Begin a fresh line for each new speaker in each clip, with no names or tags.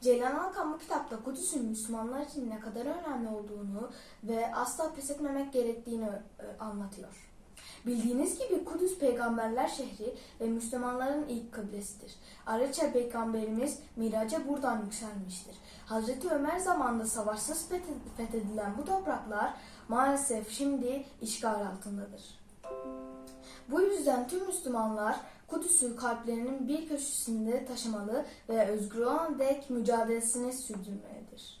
Ceylan Alkan bu kitapta Kudüs'ün Müslümanlar için ne kadar önemli olduğunu ve asla pes etmemek gerektiğini e, anlatıyor. Bildiğiniz gibi Kudüs peygamberler şehri ve Müslümanların ilk kıblesidir. Ayrıca peygamberimiz miraca buradan yükselmiştir. Hazreti Ömer zamanında savaşsız feth- fethedilen bu topraklar maalesef şimdi işgal altındadır. Bu yüzden tüm Müslümanlar Kudüs'ü kalplerinin bir köşesinde taşımalı ve özgür olan dek mücadelesini sürdürmelidir.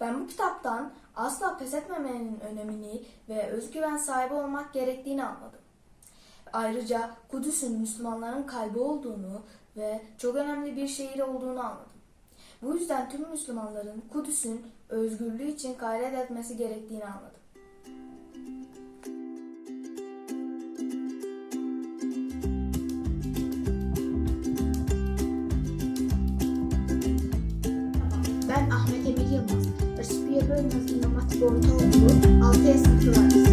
Ben bu kitaptan asla pes etmemenin önemini ve özgüven sahibi olmak gerektiğini anladım. Ayrıca Kudüs'ün Müslümanların kalbi olduğunu ve çok önemli bir şehir olduğunu anladım. Bu yüzden tüm Müslümanların Kudüs'ün özgürlüğü için gayret etmesi gerektiğini anladım.
Ben Ahmet Emir Yılmaz. Hırsız Bölmez İmam Hatip Ortaokulu 6 sınıfı.